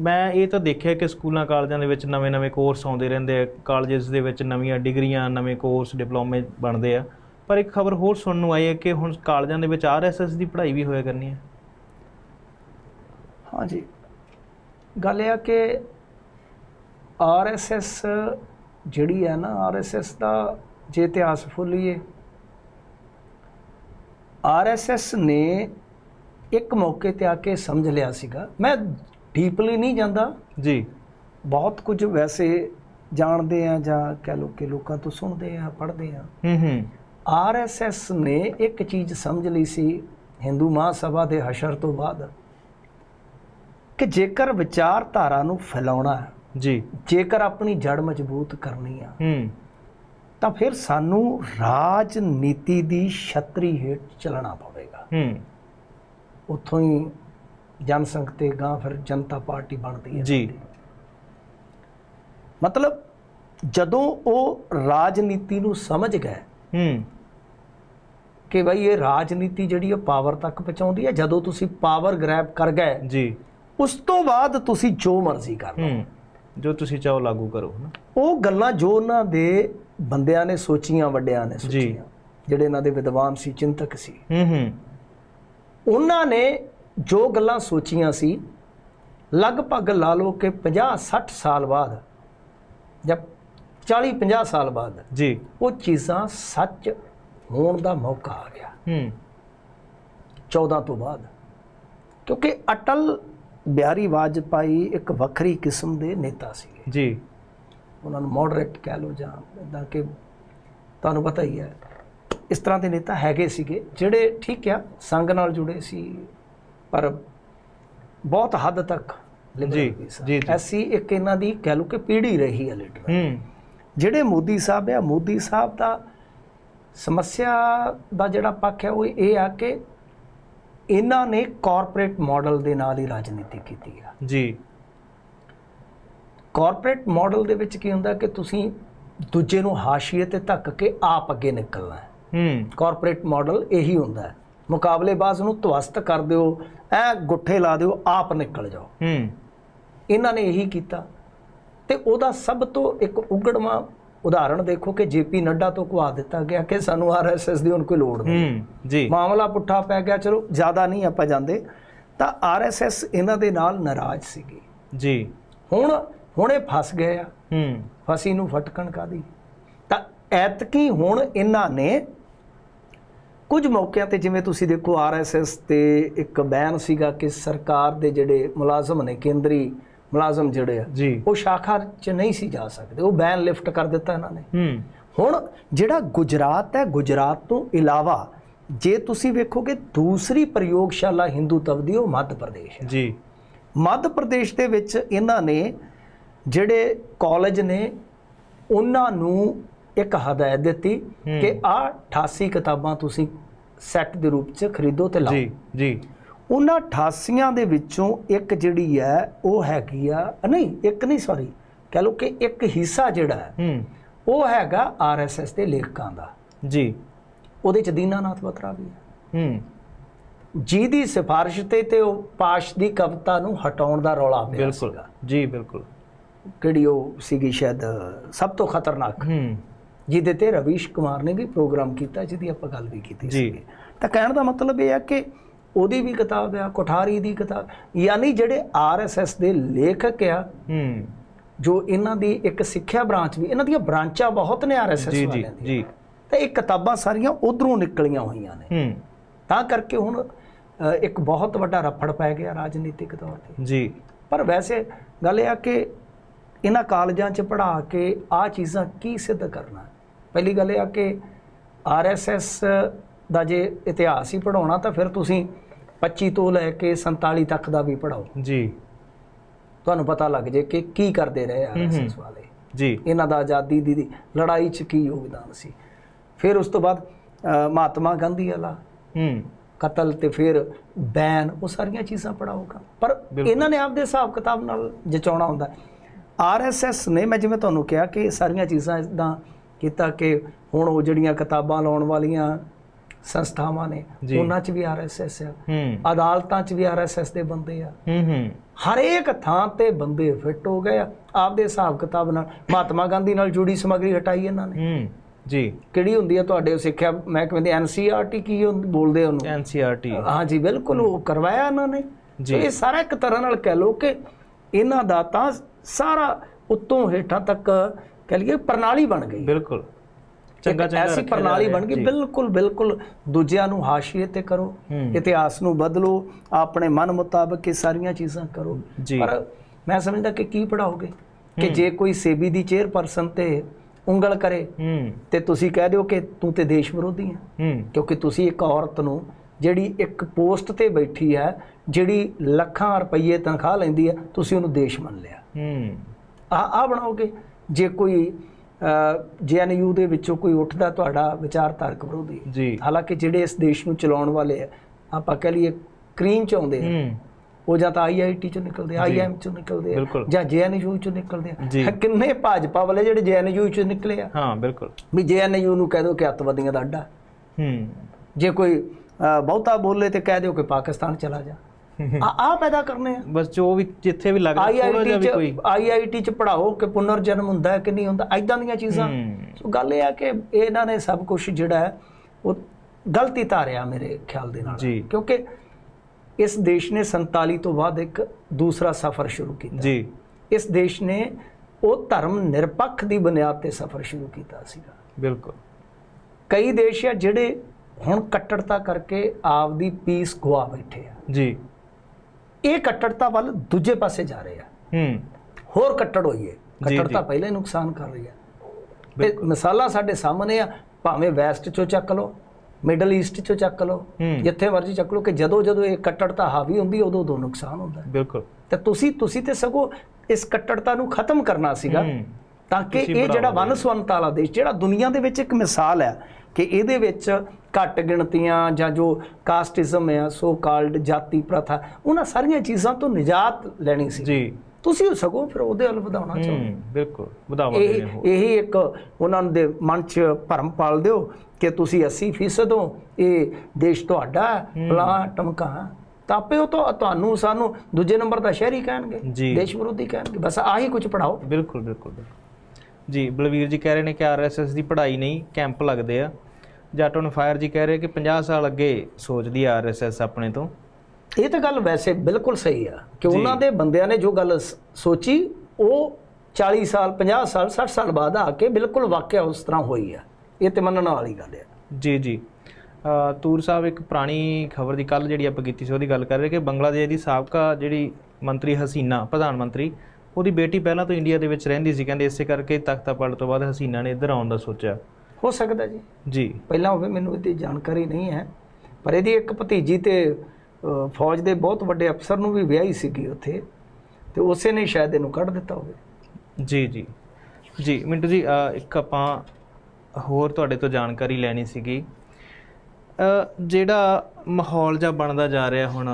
ਮੈਂ ਇਹ ਤਾਂ ਦੇਖਿਆ ਕਿ ਸਕੂਲਾਂ ਕਾਲਜਾਂ ਦੇ ਵਿੱਚ ਨਵੇਂ-ਨਵੇਂ ਕੋਰਸ ਆਉਂਦੇ ਰਹਿੰਦੇ ਆ, ਕਾਲਜਸ ਦੇ ਵਿੱਚ ਨਵੀਆਂ ਡਿਗਰੀਆਂ, ਨਵੇਂ ਕੋਰਸ ਡਿਪਲੋਮੇ ਬਣਦੇ ਆ। ਪਰ ਇੱਕ ਖਬਰ ਹੋਰ ਸੁਣਨ ਨੂੰ ਆਈ ਹੈ ਕਿ ਹੁਣ ਕਾਲਜਾਂ ਦੇ ਵਿੱਚ ਆਰਐਸਐਸ ਦੀ ਪੜ੍ਹਾਈ ਵੀ ਹੋਇਆ ਕਰਨੀ ਹੈ। ਹਾਂਜੀ। ਗੱਲ ਇਹ ਆ ਕਿ ਆਰਐਸਐਸ ਜਿਹੜੀ ਹੈ ਨਾ ਆਰਐਸਐਸ ਦਾ ਜੇ ਇਤਿਹਾਸ ਫੁੱਲੀਏ ਆਰਐਸਐਸ ਨੇ ਇੱਕ ਮੌਕੇ ਤੇ ਆ ਕੇ ਸਮਝ ਲਿਆ ਸੀਗਾ। ਮੈਂ ਡੀਪਲੀ ਨਹੀਂ ਜਾਂਦਾ। ਜੀ। ਬਹੁਤ ਕੁਝ ਵੈਸੇ ਜਾਣਦੇ ਆ ਜਾਂ ਕਹਿ ਲੋ ਕਿ ਲੋਕਾਂ ਤੋਂ ਸੁਣਦੇ ਆ ਪੜ੍ਹਦੇ ਆ। ਹੂੰ ਹੂੰ। ਆਰਐਸਐਸ ਨੇ ਇੱਕ ਚੀਜ਼ ਸਮਝ ਲਈ ਸੀ ਹਿੰਦੂ ਮਹਾਸਭਾ ਦੇ ਹਸ਼ਰ ਤੋਂ ਬਾਅਦ ਕਿ ਜੇਕਰ ਵਿਚਾਰਧਾਰਾ ਨੂੰ ਫੈਲਾਉਣਾ ਹੈ ਜੀ। ਜੇਕਰ ਆਪਣੀ ਜੜ ਮਜ਼ਬੂਤ ਕਰਨੀ ਆ ਹੂੰ। ਤਾਂ ਫਿਰ ਸਾਨੂੰ ਰਾਜਨੀਤੀ ਦੀ ਛਤਰੀ ਹੇਠ ਚੱਲਣਾ ਪਵੇਗਾ। ਹੂੰ। ਉੱਥੋਂ ਹੀ ਜਨਸੰਘ ਤੇ ਗਾਂ ਫਿਰ ਜਨਤਾ ਪਾਰਟੀ ਬਣਦੀ ਹੈ ਜੀ। ਮਤਲਬ ਜਦੋਂ ਉਹ ਰਾਜਨੀਤੀ ਨੂੰ ਸਮਝ ਗਏ ਹੂੰ। ਕਿ ਭਾਈ ਇਹ ਰਾਜਨੀਤੀ ਜਿਹੜੀ ਉਹ ਪਾਵਰ ਤੱਕ ਪਹੁੰਚਾਉਂਦੀ ਹੈ ਜਦੋਂ ਤੁਸੀਂ ਪਾਵਰ ਗ੍ਰੈਬ ਕਰ ਗਏ ਜੀ। ਉਸ ਤੋਂ ਬਾਅਦ ਤੁਸੀਂ ਜੋ ਮਰਜ਼ੀ ਕਰ ਲਓ। ਜੋ ਤੁਸੀਂ ਚਾਹੋ ਲਾਗੂ ਕਰੋ ਨਾ ਉਹ ਗੱਲਾਂ ਜੋ ਉਹਨਾਂ ਦੇ ਬੰਦਿਆਂ ਨੇ ਸੋਚੀਆਂ ਵੱਡਿਆਂ ਨੇ ਸੋਚੀਆਂ ਜਿਹੜੇ ਇਹਨਾਂ ਦੇ ਵਿਦਵਾਨ ਸੀ ਚਿੰਤਕ ਸੀ। ਹੂੰ ਹੂੰ। ਉਹਨਾਂ ਨੇ ਜੋ ਗੱਲਾਂ ਸੋਚੀਆਂ ਸੀ ਲਗਭਗ ਲਾ ਲਓ ਕਿ 50 60 ਸਾਲ ਬਾਅਦ ਜਾਂ 40 50 ਸਾਲ ਬਾਅਦ ਜੀ। ਉਹ ਚੀਜ਼ਾਂ ਸੱਚ ਹੋਣ ਦਾ ਮੌਕਾ ਆ ਗਿਆ। ਹੂੰ। 14 ਤੋਂ ਬਾਅਦ। ਕਿਉਂਕਿ ਅਟਲ ਬਿਹਾਰੀ ਵਾਜਪਾਈ ਇੱਕ ਵੱਖਰੀ ਕਿਸਮ ਦੇ ਨੇਤਾ ਸੀ ਜੀ। ਉਹਨਾਂ ਨੂੰ ਮੋਡਰੇਟ ਕਹਿ ਲਓ ਜਾਂ ਇਦਾਂ ਕਿ ਤੁਹਾਨੂੰ ਪਤਾ ਹੀ ਹੈ ਇਸ ਤਰ੍ਹਾਂ ਦੇ ਨੇਤਾ ਹੈਗੇ ਸੀਗੇ ਜਿਹੜੇ ਠੀਕ ਆ ਸੰਘ ਨਾਲ ਜੁੜੇ ਸੀ ਪਰ ਬਹੁਤ ਹੱਦ ਤੱਕ ਜੀ। ਜੀ। ਐਸੀ ਇੱਕ ਇਹਨਾਂ ਦੀ ਕਹਿ ਲਓ ਕਿ ਪੀੜ੍ਹੀ ਰਹੀ ਹੈ ਲੀਡਰ ਹੂੰ। ਜਿਹੜੇ ਮੋਦੀ ਸਾਹਿਬ ਆ ਮੋਦੀ ਸਾਹਿਬ ਦਾ ਸਮੱਸਿਆ ਦਾ ਜਿਹੜਾ ਪੱਖ ਹੈ ਉਹ ਇਹ ਆ ਕਿ ਇਹਨਾਂ ਨੇ ਕਾਰਪੋਰੇਟ ਮਾਡਲ ਦੇ ਨਾਲ ਹੀ ਰਾਜਨੀਤੀ ਕੀਤੀ ਆ। ਜੀ। ਕਾਰਪੋਰੇਟ ਮਾਡਲ ਦੇ ਵਿੱਚ ਕੀ ਹੁੰਦਾ ਕਿ ਤੁਸੀਂ ਦੂਜੇ ਨੂੰ ਹਾਸ਼ੀਏ ਤੇ ਧੱਕ ਕੇ ਆਪ ਅੱਗੇ ਨਿਕਲਣਾ। ਹੂੰ। ਕਾਰਪੋਰੇਟ ਮਾਡਲ ਇਹੀ ਹੁੰਦਾ। ਹੈ ਮੁਕਾਬਲੇਬਾਜ਼ ਨੂੰ ਤਵਸਤ ਕਰ ਦਿਓ ਐ ਗੁੱਠੇ ਲਾ ਦਿਓ ਆਪ ਨਿਕਲ ਜਾਓ। ਹੂੰ। ਇਹਨਾਂ ਨੇ ਇਹੀ ਕੀਤਾ। ਤੇ ਉਹਦਾ ਸਭ ਤੋਂ ਇੱਕ ਉਗੜਵਾਂ ਉਦਾਹਰਣ ਦੇਖੋ ਕਿ ਜੇਪੀ ਨੱਡਾ ਤੋਂ ਕੁਆ ਦਿੱਤਾ ਗਿਆ ਕਿ ਸਾਨੂੰ ਆਰਐਸਐਸ ਦੀ ਹੁਣ ਕੋਈ ਲੋੜ ਨਹੀਂ। ਜੀ। ਮਾਮਲਾ ਪੁੱਠਾ ਪੈ ਗਿਆ ਚਲੋ ਜ਼ਿਆਦਾ ਨਹੀਂ ਆਪਾਂ ਜਾਂਦੇ। ਤਾਂ ਆਰਐਸਐਸ ਇਹਨਾਂ ਦੇ ਨਾਲ ਨਾਰਾਜ਼ ਸੀਗੀ। ਜੀ। ਹੁਣ ਹੁਣੇ ਫਸ ਗਏ ਆ। ਹੂੰ। ਫਸੀ ਨੂੰ ਫਟਕਣ ਕਾਦੀ ਤਾਂ ਐਤਕੀ ਹੁਣ ਇਹਨਾਂ ਨੇ ਕੁਝ ਮੌਕਿਆਂ ਤੇ ਜਿਵੇਂ ਤੁਸੀਂ ਦੇਖੋ ਆਰਐਸਐਸ ਤੇ ਇੱਕ ਬੈਨ ਸੀਗਾ ਕਿ ਸਰਕਾਰ ਦੇ ਜਿਹੜੇ ਮੁਲਾਜ਼ਮ ਨੇ ਕੇਂਦਰੀ ਮੁਲਾਜ਼ਮ ਜਿਹੜੇ ਆ ਜੀ। ਉਹ ਸ਼ਾਖਾ 'ਚ ਨਹੀਂ ਸੀ ਜਾ ਸਕਦੇ। ਉਹ ਬੈਨ ਲਿਫਟ ਕਰ ਦਿੱਤਾ ਇਹਨਾਂ ਨੇ। ਹੁਣ ਜਿਹੜਾ ਗੁਜਰਾਤ ਹੈ ਗੁਜਰਾਤ ਤੋਂ ਇਲਾਵਾ ਜੇ ਤੁਸੀਂ ਵੇਖੋਗੇ ਦੂਸਰੀ ਪ੍ਰਯੋਗਸ਼ਾਲਾ ਹਿੰਦੂਤਵ ਦੀ ਉਹ ਮੱਧ ਪ੍ਰਦੇਸ਼ ਹੈ। ਜੀ। ਮੱਧ ਪ੍ਰਦੇਸ਼ ਦੇ ਵਿੱਚ ਇਹਨਾਂ ਨੇ ਜਿਹੜੇ ਕਾਲਜ ਨੇ ਉਹਨਾਂ ਨੂੰ ਇੱਕ ਹਦਾਇਤ ਦਿੱਤੀ ਕਿ ਆਹ 88 ਕਿਤਾਬਾਂ ਤੁਸੀਂ ਸੈੱਟ ਦੇ ਰੂਪ 'ਚ ਖਰੀਦੋ ਤੇ ਲਾਓ। ਜੀ ਜੀ। ਉਹਨਾਂ 88ਾਂ ਦੇ ਵਿੱਚੋਂ ਇੱਕ ਜਿਹੜੀ ਹੈ ਉਹ ਹੈਗੀ ਆ ਨਹੀਂ ਇੱਕ ਨਹੀਂ ਸੌਰੀ ਕਹ ਲਓ ਕਿ ਇੱਕ ਹਿੱਸਾ ਜਿਹੜਾ ਹੈ ਉਹ ਹੈਗਾ ਆਰਐਸਐਸ ਦੇ ਲੇਖਕਾਂ ਦਾ। ਜੀ। ਉਹਦੇ ਚ ਦੀਨਾਨਾਥ ਬਤਰਾ ਵੀ ਹੈ। ਹੂੰ। ਜਿਹਦੀ ਸਿਫਾਰਿਸ਼ ਤੇ ਤੇ ਉਹ ਪਾਸ਼ ਦੀ ਕਵਿਤਾ ਨੂੰ ਹਟਾਉਣ ਦਾ ਰੌਲਾ ਪਿਆ ਬਿਲਕੁਲ। ਜੀ ਬਿਲਕੁਲ। ਕਿਹੜੀ ਉਹ ਸੀਗੀ ਸ਼ਾਇਦ ਸਭ ਤੋਂ ਖਤਰਨਾਕ। ਹੂੰ। ਜਿਹਦੇ ਤੇ ਰਵੀਸ਼ ਕੁਮਾਰ ਨੇ ਵੀ ਪ੍ਰੋਗਰਾਮ ਕੀਤਾ ਜਿਹਦੀ ਆਪਾਂ ਗੱਲ ਵੀ ਕੀਤੀ ਜੀ। ਸੀ ਤਾਂ ਕਹਿਣ ਦਾ ਮਤਲਬ ਇਹ ਹੈ ਕਿ ਉਹਦੀ ਵੀ ਕਿਤਾਬ ਆ ਕੋਠਾਰੀ ਦੀ ਕਿਤਾਬ ਯਾਨੀ ਜਿਹੜੇ ਆਰਐਸਐਸ ਦੇ ਲੇਖਕ ਆ ਹੂੰ। ਜੋ ਇਹਨਾਂ ਦੀ ਇੱਕ ਸਿੱਖਿਆ ਬ੍ਰਾਂਚ ਵੀ ਇਹਨਾਂ ਦੀਆਂ ਬ੍ਰਾਂਚਾਂ ਬਹੁਤ ਨੇ ਆਰਐਸਐਸ ਜੀ ਜੀ ਵਾਲਿਆਂ ਦੀਆਂ। ਜੀ। ਤਾਂ ਇਹ ਕਿਤਾਬਾਂ ਸਾਰੀਆਂ ਉਧਰੋਂ ਨਿਕਲੀਆਂ ਹੋਈਆਂ ਨੇ। ਹੂੰ। ਤਾਂ ਕਰਕੇ ਹੁਣ ਇੱਕ ਬਹੁਤ ਵੱਡਾ ਰਫੜ ਪੈ ਗਿਆ ਰਾਜਨੀਤਿਕ ਤੌਰ ਤੇ। ਜੀ। ਪਰ ਵੈਸੇ ਗੱਲ ਇਹ ਆ ਕਿ ਇਹਨਾਂ ਕਾਲਜਾਂ 'ਚ ਪੜ੍ਹਾ ਕੇ ਆ ਚੀਜ਼ਾਂ ਕੀ ਸਿੱਧ ਕਰਨਾ? ਪਹਿਲੀ ਗੱਲ ਇਹ ਆ ਕਿ ਆਰਐਸਐਸ ਦਾ ਜੇ ਇਤਿਹਾਸ ਹੀ ਪੜਾਉਣਾ ਤਾਂ ਫਿਰ ਤੁਸੀਂ 25 ਤੋਂ ਲੈ ਕੇ 47 ਤੱਕ ਦਾ ਵੀ ਪੜਾਓ ਜੀ। ਤੁਹਾਨੂੰ ਪਤਾ ਲੱਗ ਜੇ ਕਿ ਕੀ ਕਰਦੇ ਰਹੇ ਆਰਐਸਐਸ ਵਾਲੇ। ਜੀ। ਇਹਨਾਂ ਦਾ ਆਜ਼ਾਦੀ ਦੀ ਲੜਾਈ 'ਚ ਕੀ ਯੋਗਦਾਨ ਸੀ। ਫਿਰ ਉਸ ਤੋਂ ਬਾਅਦ ਮਹਾਤਮਾ ਗਾਂਧੀ ਵਾਲਾ ਹੂੰ। ਕਤਲ ਤੇ ਫਿਰ ਬੈਨ ਉਹ ਸਾਰੀਆਂ ਚੀਜ਼ਾਂ ਪੜਾਊਗਾ ਪਰ ਇਹਨਾਂ ਨੇ ਆਪਦੇ ਹਿਸਾਬ ਕਿਤਾਬ ਨਾਲ ਜਚਾਉਣਾ ਹੁੰਦਾ। ਆਰਐਸਐਸ ਨੇ ਮੈਂ ਜਿਵੇਂ ਤੁਹਾਨੂੰ ਕਿਹਾ ਕਿ ਸਾਰੀਆਂ ਚੀਜ਼ਾਂ ਇਦਾਂ ਕੀਤਾ ਕਿ ਹੁਣ ਉਹ ਜਿਹੜੀਆਂ ਕਿਤਾਬਾਂ ਲਾਉਣ ਵਾਲੀਆਂ ਸੰਸਥਾਵਾਂ ਨੇ। ਉਹਨਾਂ 'ਚ ਵੀ ਆਰਐਸਐਸ ਆ। ਹੂੰ। ਅਦਾਲਤਾਂ 'ਚ ਵੀ ਆਰਐਸਐਸ ਦੇ ਬੰਦੇ ਆ। ਹਰੇਕ ਥਾਂ ਤੇ ਬੰਦੇ ਫਿੱਟ ਹੋ ਗਏ ਆ। ਆਪਦੇ ਹਿਸਾਬ ਕਿਤਾਬ ਨਾਲ ਮਹਾਤਮਾ ਗਾਂਧੀ ਨਾਲ ਜੁੜੀ ਸਮੱਗਰੀ ਹਟਾਈ ਇਹਨਾਂ ਨੇ। ਜੀ। ਕਿਹੜੀ ਹੁੰਦੀ ਹੈ ਤੁਹਾਡੇ ਸਿੱਖਿਆ ਮਹਿਕਮੇ ਦੀ? ਐਨਸੀਆਰਟੀ ਕੀ ਬੋਲਦੇ ਉਹਨੂੰ? ਐਨਸੀਆਰਟੀ ਹਾਂ ਜੀ ਬਿਲਕੁਲ ਉਹ ਕਰਵਾਇਆ ਇਹਨਾਂ ਨੇ। ਜੀ। ਇਹ ਸਾਰਾ ਇੱਕ ਤਰ੍ਹਾਂ ਨਾਲ ਕਹਿ ਲਓ ਕਿ ਇਹਨਾਂ ਦਾ ਤਾਂ ਸਾਰਾ ਉੱਤੋਂ ਹੇਠਾਂ ਤੱਕ ਕਹਿ ਲਈਏ ਪ੍ਰਣਾਲੀ ਬਣ ਗਈ। ਬਿਲਕੁਲ। ਚੰਗਾ ਚੰਗਾ ਐਸੀ ਪ੍ਰਣਾਲੀ ਬਣ ਗਈ। ਬਿਲਕੁਲ ਬਿਲਕੁਲ ਦੂਜਿਆਂ ਨੂੰ ਹਾਸ਼ੀਏ ਤੇ ਕਰੋ। ਇਤਿਹਾਸ ਨੂੰ ਬਦਲੋ। ਆਪਣੇ ਮਨ ਮੁਤਾਬਕ ਇਹ ਸਾਰੀਆਂ ਚੀਜ਼ਾਂ ਕਰੋ। ਪਰ ਮੈਂ ਸਮਝਦਾ ਕਿ ਕੀ ਪੜਾਓਗੇ ਕਿ ਜੇ ਕੋਈ ਸੇਬੀ ਦੀ ਚੇਅਰਪਰਸਨ ਤੇ ਉਂਗਲ ਕਰੇ ਤੇ ਤੁਸੀਂ ਕਹਿ ਦਿਓ ਕਿ ਤੂੰ ਤੇ ਦੇਸ਼ ਵਿਰੋਧੀ ਹੈ। ਹੂੰ। ਕਿਉਂਕਿ ਤੁਸੀਂ ਇੱਕ ਔਰਤ ਨੂੰ ਜਿਹੜੀ ਇੱਕ ਪੋਸਟ ਤੇ ਬੈਠੀ ਹੈ ਜਿਹੜੀ ਲੱਖਾਂ ਰੁਪਏ ਤਨਖਾਹ ਲੈਂਦੀ ਹੈ ਤੁਸੀਂ ਉਹਨੂੰ ਦੇਸ਼ ਮੰਨ ਲਿਆ। ਹੂੰ। ਆ ਆ ਬਣਾਓਗੇ? ਜੇ ਕੋਈ ਜੀਐਨਯੂ ਦੇ ਵਿੱਚੋਂ ਕੋਈ ਉੱਠਦਾ ਤੁਹਾਡਾ ਵਿਚਾਰਧਾਰਕ ਵਿਰੋਧੀ। ਜੀ। ਹਾਲਾਂਕਿ ਜਿਹੜੇ ਇਸ ਦੇਸ਼ ਨੂੰ ਚਲਾਉਣ ਵਾਲੇ ਆ ਆਪਾਂ ਕਹ ਲਈਏ ਕਰੀਮ ਚ ਆਉਂਦੇ ਆ। ਉਹ ਜਾਂ ਤਾਂ ਆਈਆਈਟੀ ਚੋਂ ਨਿਕਲਦੇ ਆ ਆਈਐਮ ਚੋਂ ਨਿਕਲਦੇ ਆ। ਜਾਂ ਜੀਐਨਯੂ ਚੋਂ ਨਿਕਲਦੇ। ਆ। ਕਿੰਨੇ ਭਾਜਪਾ ਵਾਲੇ ਜਿਹੜੇ ਜੀਐਨਯੂ ਚੋਂ ਨਿਕਲੇ ਆ? ਹਾਂ ਬਿਲਕੁਲ। ਵੀ ਜੀਐਨਯੂ ਨੂੰ ਕਹਿ ਦਿਓ ਕਿ ਅੱਤਵਾਦੀਆਂ ਦਾ ਅੱਡਾ। ਹੂੰ। ਜੇ ਕੋਈ ਬਹੁਤਾ ਬੋਲੇ ਤੇ ਕਹਿ ਦਿਓ ਕਿ ਪਾਕਿਸਤਾਨ ਚਲਾ ਜਾ। ਆ ਆ ਪੈਦਾ ਕਰਨੇ ਆ। ਬਸ ਜੋ ਵੀ ਜਿੱਥੇ ਵੀ ਲੱਗਦਾ ਥੋੜਾ ਜਿਹਾ ਵੀ ਕੋਈ। ਆਈਆਈਟੀ ਚ ਪੜਾਓ ਕਿ ਪੁਨਰ ਜਨਮ ਹੁੰਦਾ ਹੈ ਕਿ ਨਹੀਂ ਹੁੰਦਾ ਐਦਾਂ ਦੀਆਂ ਚੀਜ਼ਾਂ। ਸੋ ਗੱਲ ਇਹ ਆ ਕਿ ਇਹਨਾਂ ਨੇ ਸਭ ਕੁਝ ਜਿਹੜਾ ਹੈ ਉਹ ਗਲਤੀ ਧਾਰਿਆ ਮੇਰੇ ਖਿਆਲ ਦੇ ਨਾਲ। ਕਿਉਂਕਿ ਇਸ ਦੇਸ਼ ਨੇ 47 ਤੋਂ ਬਾਅਦ ਇੱਕ ਦੂਸਰਾ ਸਫ਼ਰ ਸ਼ੁਰੂ ਕੀਤਾ। ਜੀ। ਇਸ ਦੇਸ਼ ਨੇ ਉਹ ਧਰਮ ਨਿਰਪੱਖ ਦੀ ਬੁਨਿਆਦ ਤੇ ਸਫ਼ਰ ਸ਼ੁਰੂ ਕੀਤਾ ਸੀਗਾ। ਬਿਲਕੁਲ। ਕਈ ਦੇਸ਼ ਆ ਜਿਹੜੇ ਹੁਣ ਕੱਟੜਤਾ ਕਰਕੇ ਆਪਦੀ ਪੀਸ ਗਵਾ ਬੈਠੇ ਆ। ਜੀ। ਇਹ ਕੱਟੜਤਾ ਵੱਲ ਦੂਜੇ ਪਾਸੇ ਜਾ ਰਹੇ ਆ। ਹੂੰ। ਹੋਰ ਕੱਟੜ ਹੋਈਏ। ਕੱਟੜਤਾ। ਪਹਿਲਾਂ ਹੀ ਨੁਕਸਾਨ ਕਰ ਰਹੀ ਹੈ ਤੇ ਮਿਸਾਲਾਂ ਸਾਡੇ ਸਾਹਮਣੇ ਆ ਭਾਵੇਂ ਵੈਸਟ ਚੋਂ ਚੱਕ ਲਓ ਮਿਡਲ ਈਸਟ ਚੋਂ ਚੱਕ ਲਓ। ਜਿੱਥੇ ਮਰਜ਼ੀ ਚੱਕ ਲਓ ਕਿ ਜਦੋਂ ਜਦੋਂ ਇਹ ਕੱਟੜਤਾ ਹਾਵੀ ਹੁੰਦੀ ਉਦੋਂ ਉਦੋਂ ਨੁਕਸਾਨ ਹੁੰਦਾ। ਬਿਲਕੁਲ। ਤੇ ਤੁਸੀਂ ਤੁਸੀਂ ਤੇ ਸਗੋਂ ਇਸ ਕੱਟੜਤਾ ਨੂੰ ਖਤਮ ਕਰਨਾ ਸੀਗਾ ਤਾਂ ਕਿ ਇਹ ਜਿਹੜਾ ਬੜਾਵਾ ਵਨ ਸੁਵੰਨਤਾ ਵਾਲਾ ਦੇਸ਼ ਜਿਹੜਾ ਦੁਨੀਆ ਦੇ ਵਿੱਚ ਇੱਕ ਮਿਸਾਲ ਹੈ ਕਿ ਇਹਦੇ ਵਿੱਚ ਘੱਟ ਗਿਣਤੀਆਂ ਜਾਂ ਜੋ ਕਾਸਟਿਜ਼ਮ ਹੈ ਸੋ ਕਾਲਡ ਜਾਤੀ ਪ੍ਰਥਾ ਉਹਨਾਂ ਸਾਰੀਆਂ ਚੀਜ਼ਾਂ ਤੋਂ ਨਿਜਾਤ ਲੈਣੀ ਸੀ। ਜੀ। ਤੁਸੀਂ ਸਗੋਂ ਫਿਰ ਉਹਦੇ ਵੱਲ ਵਧਾਉਣਾ ਚਾਹੁੰਦੇ ਬਿਲਕੁਲ ਵਧਾਵਾ ਇਹ ਹੋ ਇਹੀ ਇੱਕ ਉਹਨਾਂ ਦੇ ਮਨ 'ਚ ਭਰਮ ਪਾਲ ਦਿਓ ਕਿ ਤੁਸੀਂ 80% ਹੋ ਇਹ ਦੇਸ਼ ਤੁਹਾਡਾ ਫਲਾਂ ਟਮਕਾ ਤਾਂ ਆਪੇ ਉਹ ਤੋਂ ਤੁਹਾਨੂੰ ਸਾਨੂੰ ਦੂਜੇ ਨੰਬਰ ਦਾ ਸ਼ਹਿਰੀ ਕਹਿਣਗੇ। ਦੇਸ਼ ਵਿਰੋਧੀ ਕਹਿਣਗੇ ਬਸ ਆਹੀ ਕੁਝ ਪੜਾਓ ਬਿਲਕੁਲ ਬਿਲਕੁਲ ਬਿਲਕੁਲ। ਜੀ ਬਲਵੀਰ ਜੀ ਕਹਿ ਰਹੇ ਨੇ ਕਿ ਆਰਐਸਐਸ ਦੀ ਪੜ੍ਹਾਈ ਨਹੀਂ ਕੈਂਪ ਲੱਗਦੇ ਆ। ਜੱਟ ਔਨ ਫਾਇਰ ਜੀ ਕਹਿ ਰਹੇ ਕਿ 50 ਸਾਲ ਅੱਗੇ ਸੋਚਦੀ ਆ ਆਰਐਸਐਸ ਆਪਣੇ ਤੋਂ। ਇਹ ਤਾਂ ਗੱਲ ਵੈਸੇ ਬਿਲਕੁਲ ਸਹੀ ਆ ਕਿ ਉਹਨਾਂ ਦੇ ਬੰਦਿਆਂ ਨੇ ਜੋ ਗੱਲ ਸੋਚੀ ਉਹ 40 ਸਾਲ 50 ਸਾਲ 60 ਸਾਲ ਬਾਅਦ ਆ ਕੇ ਬਿਲਕੁਲ ਵਾਕਿਆ ਉਸ ਤਰ੍ਹਾਂ ਹੋਈ ਆ। ਇਹ ਤੇ ਮੰਨਣ ਵਾਲੀ ਗੱਲ ਆ। ਜੀ ਜੀ। ਤੂਰ ਸਾਹਿਬ ਇੱਕ ਪੁਰਾਣੀ ਖਬਰ ਦੀ ਕੱਲ ਜਿਹੜੀ ਆਪਾਂ ਕੀਤੀ ਸੀ ਉਹਦੀ ਗੱਲ ਕਰ ਰਹੇ ਕਿ ਬੰਗਲਾਦੇਸ਼ ਦੀ ਸਾਬਕਾ ਜਿਹੜੀ ਮੰਤਰੀ ਹਸੀਨਾ ਪ੍ਰਧਾਨ ਮੰਤਰੀ ਉਹਦੀ ਬੇਟੀ ਪਹਿਲਾਂ ਤੋਂ ਇੰਡੀਆ ਦੇ ਵਿੱਚ ਰਹਿੰਦੀ ਸੀ। ਕਹਿੰਦੇ ਇਸੇ ਕਰਕੇ ਤਖਤਾ ਪਲਟ ਤੋਂ ਬਾਅਦ ਹਸੀਨਾ ਨੇ ਇੱਧਰ ਆਉਣ ਦਾ ਸੋਚਿਆ। ਹੋ ਸਕਦਾ ਜੀ। ਜੀ। ਪਹਿਲਾਂ ਹੋਵੇ ਮੈਨੂੰ ਇਹਦੀ ਜਾਣਕਾਰੀ ਨਹੀਂ ਹੈ। ਪਰ ਇਹਦੀ ਇੱਕ ਭਤੀਜੀ ਤੇ ਫੌਜ ਦੇ ਬਹੁਤ ਵੱਡੇ ਅਫਸਰ ਨੂੰ ਵੀ ਵਿਆਹੀ ਸੀਗੀ ਉੱਥੇ। ਤੇ ਉਸੇ ਨੇ ਸ਼ਾਇਦ ਇਹਨੂੰ ਕੱਢ ਦਿੱਤਾ ਹੋਵੇ। ਜੀ ਜੀ। ਜੀ ਮਿੰਟੂ ਜੀ ਇੱਕ ਆਪਾਂ ਹੋਰ ਤੁਹਾਡੇ ਤੋਂ ਜਾਣਕਾਰੀ ਲੈਣੀ ਸੀਗੀ। ਜਿਹੜਾ ਮਾਹੌਲ ਜਿਹਾ ਬਣਦਾ ਜਾ ਰਿਹਾ ਹੁਣ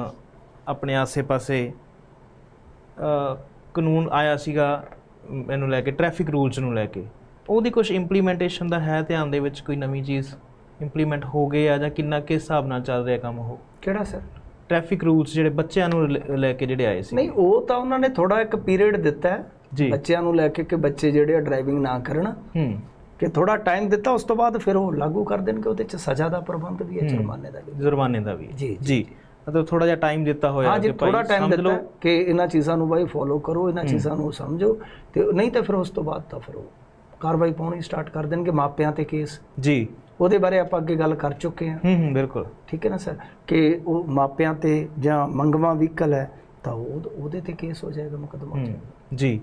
ਆਪਣੇ ਆਸੇ-ਪਾਸੇ ਕਾਨੂੰਨ ਆਇਆ ਸੀਗਾ ਮੈਨੂੰ ਲੈ ਕੇ ਟ੍ਰੈਫਿਕ ਰੂਲਸ ਨੂੰ ਲੈ ਕੇ। ਉਹਦੀ ਕੁਝ ਇੰਪਲੀਮੈਂਟੇਸ਼ਨ ਦਾ ਹੈ ਧਿਆਨ ਦੇ ਵਿੱਚ ਕੋਈ ਨਵੀਂ ਚੀਜ਼ ਇੰਪਲੀਮੈਂਟ ਹੋ ਗਈ ਆ ਜਾਂ ਕਿੰਨਾ ਕਿਸ ਹਿਸਾਬ ਨਾਲ ਚੱਲ ਰਿਹਾ ਕੰਮ ਉਹ? ਕਿਹੜਾ ਸਰ? ਟ੍ਰੈਫਿਕ ਰੂਲਸ ਜਿਹੜੇ ਬੱਚਿਆਂ ਨੂੰ ਲੈ- ਕੇ ਜਿਹੜੇ ਆਏ ਸੀ। ਨਹੀਂ ਉਹ ਤਾਂ ਉਹਨਾਂ ਨੇ ਥੋੜਾ ਇੱਕ ਪੀਰੀਅਡ ਦਿੱਤਾ ਹੈ। ਜੀ। ਬੱਚਿਆਂ ਨੂੰ ਲੈ ਕੇ ਕਿ ਬੱਚੇ ਜਿਹੜੇ ਆ ਡਰਾਈਵਿੰਗ ਨਾ ਕਰਨ। ਹੂੰ। ਕਿ ਥੋੜਾ ਟਾਈਮ ਦਿੱਤਾ ਉਸ ਤੋਂ ਬਾਅਦ ਫਿਰ ਉਹ ਲਾਗੂ ਕਰ ਦੇਣਗੇ ਉਹਦੇ ਚ ਸਜ਼ਾ ਦਾ ਪ੍ਰਬੰਧ ਵੀ ਹੈ ਜੁਰਮਾਨੇ ਦਾ ਵੀ। ਜੁਰਮਾਨੇ ਦਾ ਵੀ ਜੀ, ਜੀ। ਮਤਲਬ ਥੋੜਾ ਜਿਹਾ ਟਾਈਮ ਦਿੱਤਾ ਹੋਇਆ ਹਾਂ ਜੀ ਥੋੜਾ ਟਾਈਮ ਦਿੱਤਾ ਕਿ ਇਹਨਾਂ ਚੀਜ਼ਾਂ ਨੂੰ ਬਾਈ ਫੋਲੋ ਕਰੋ ਇਹਨਾਂ ਚੀਜ਼ਾਂ ਨੂੰ ਸਮਝੋ ਤੇ ਨਹੀਂ ਤਾਂ ਫਿਰ ਉਸ ਤੋਂ ਬਾਅਦ ਤਾਂ ਫਿਰ ਉਹ ਕਾਰਵਾਈ ਪਾਉਣੀ ਸਟਾਰਟ ਕਰ ਦੇਣਗੇ ਮਾਪਿਆਂ ਤੇ ਕੇਸ। ਜੀ। ਉਹਦੇ ਬਾਰੇ ਆਪਾਂ ਅੱਗੇ ਗੱਲ ਕਰ ਚੁੱਕੇ ਹਾਂ। ਹੂੰ ਹੂੰ ਬਿਲਕੁਲ। ਠੀਕ ਹੈ ਨਾ ਸਰ? ਕਿ ਉਹ ਮਾਪਿਆਂ ਤੇ ਜਾਂ ਮੰਗਵਾ ਵਹੀਕਲ ਹੈ ਤਾਂ ਉਹ ਉਹਦੇ ਤੇ ਕੇਸ ਹੋ ਜਾਏਗਾ ਮੁਕੱਦਮਾ। ਹੋ ਜਾਏਗਾ ਹੂੰ ਜੀ।